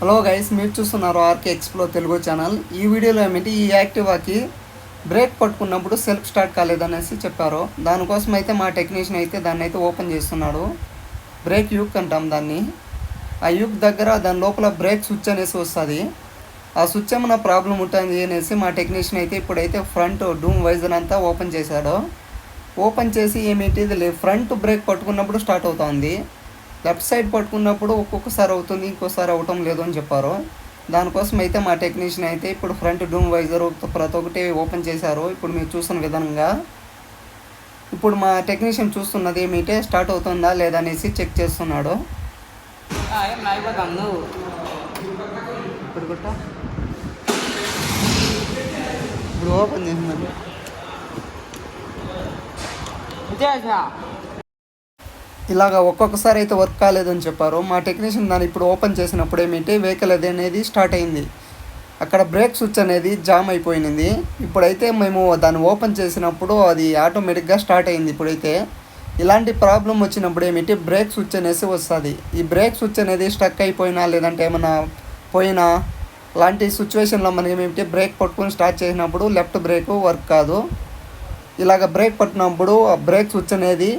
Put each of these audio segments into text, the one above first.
Hello guys మీరు చూస్తున్నారు RK ఎక్స్ప్లో Telugu channel ఈ వీడియోలో ఏమిటి? ఈ యాక్టివాకి బ్రేక్ పట్టుకున్నప్పుడు సెల్ఫ్ స్టార్ట్ కాలేదనేసి చెప్పారు. దానికోసం అయితే మా టెక్నీషియన్ అయితే దాన్ని అయితే ఓపెన్ చేస్తున్నాడు. బ్రేక్ యూక్ అంటాం దాన్ని. ఆ యూక్ దగ్గర దాని లోపల బ్రేక్ స్విచ్ అనేసి వస్తుంది. ఆ స్విచ్ ఏమైనా ప్రాబ్లం ఉంటుంది అనేసి మా టెక్నీషియన్ అయితే ఇప్పుడైతే ఫ్రంట్ డూమ్ వైజర్ అంతా ఓపెన్ చేశాడు. ఓపెన్ చేసి ఏమిటి? ఇది ఫ్రంట్ బ్రేక్ పట్టుకున్నప్పుడు స్టార్ట్ అవుతుంది లెఫ్ట్ సైడ్ పట్టుకున్నప్పుడు ఒక్కొక్కసారి అవుతుంది ఇంకోసారి అవటం లేదు అని చెప్పారు. దానికోసం అయితే మా టెక్నీషియన్ అయితే ఇప్పుడు ఫ్రంట్ డూమ్ వైజర్ ప్రతి ఒక్కటి ఓపెన్ చేశారు. ఇప్పుడు మీరు చూసిన విధంగా. ఇప్పుడు మా టెక్నీషియన్ చూస్తున్నది ఏమిటే స్టార్ట్ అవుతుందా లేదా అనేసి చెక్ చేస్తున్నాడు. ఇప్పుడు ఓపెన్ చేసినాడు ఇలాగ ఒక్కొక్కసారి అయితే వర్క్ కాలేదని చెప్పారు. మా టెక్నీషియన్ దాన్ని ఇప్పుడు ఓపెన్ చేసినప్పుడు ఏమిటి వెహికల్ అది అనేది స్టార్ట్ అయింది. అక్కడ బ్రేక్ స్విచ్ అనేది జామ్ అయిపోయింది. ఇప్పుడైతే మేము దాన్ని ఓపెన్ చేసినప్పుడు అది ఆటోమేటిక్గా స్టార్ట్ అయింది. ఇప్పుడైతే ఇలాంటి ప్రాబ్లం వచ్చినప్పుడు ఏమిటి బ్రేక్ స్విచ్ అనేసి వస్తుంది. ఈ బ్రేక్ స్విచ్ అనేది స్టక్ అయిపోయినా లేదంటే ఏమైనా పోయినా లాంటి సిచ్యువేషన్లో మనకి ఏమిటి బ్రేక్ పట్టుకొని స్టార్ట్ చేసినప్పుడు లెఫ్ట్ బ్రేక్ వర్క్ కాదు. ఇలాగ బ్రేక్ పట్టినప్పుడు ఆ బ్రేక్ స్విచ్ అనేది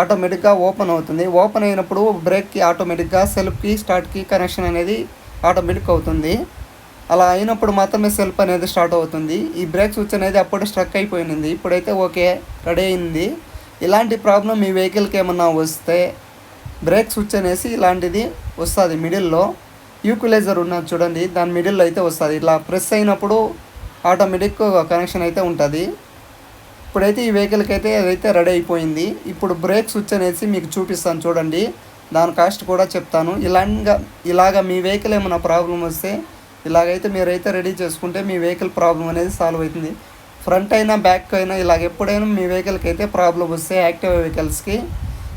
ఆటోమేటిక్గా ఓపెన్ అవుతుంది. ఓపెన్ అయినప్పుడు బ్రేక్కి ఆటోమేటిక్గా సెల్ఫ్కి స్టార్ట్కి కనెక్షన్ అనేది ఆటోమేటిక్ అవుతుంది. అలా అయినప్పుడు మాత్రమే సెల్ఫ్ అనేది స్టార్ట్ అవుతుంది. ఈ బ్రేక్ స్విచ్ అనేది అప్పుడు స్ట్రక్ అయిపోయింది ఇప్పుడైతే ఓకే రెడీ అయింది. ఇలాంటి ప్రాబ్లం మీ వెహికల్కి ఏమన్నా వస్తే బ్రేక్ స్విచ్ అనేసి ఇలాంటిది వస్తుంది మిడిల్లో. యూకులైజర్ ఉన్నది చూడండి దాని మిడిల్లో అయితే వస్తుంది. ఇలా ప్రెస్ అయినప్పుడు ఆటోమేటిక్ కనెక్షన్ అయితే ఉంటుంది. ఇప్పుడైతే ఈ వెహికల్కి అయితే అదైతే రెడీ అయిపోయింది ఇప్పుడు బ్రేక్ స్విచ్ అనేసి మీకు చూపిస్తాను చూడండి. దాని కాస్ట్ కూడా చెప్తాను. ఇలాగా ఇలాగ మీ వెహికల్ ఏమైనా ప్రాబ్లం వస్తే ఇలాగైతే మీరైతే రెడీ చేసుకుంటే మీ వెహికల్ ప్రాబ్లం అనేది సాల్వ్ అవుతుంది. ఫ్రంట్ అయినా బ్యాక్ అయినా ఇలాగ ఎప్పుడైనా మీ వెహికల్కి అయితే ప్రాబ్లం వస్తే యాక్టివ్ వెహికల్స్కి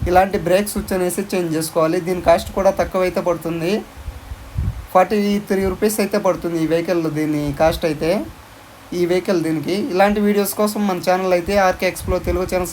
ఇలాంటి బ్రేక్ స్విచ్ అనేసి చేంజ్ చేసుకోవాలి. దీని కాస్ట్ కూడా తక్కువ అయితే పడుతుంది. ఫార్టీ త్రీ రూపీస్ అయితే పడుతుంది ఈ వెహికల్ దీని కాస్ట్ అయితే. ఈ వెహికల్ దీనికి. ఇలాంటి వీడియోస్ కోసం మన ఛానల్ అయితే ఆర్కే ఎక్స్ప్లో తెలుగు ఛానల్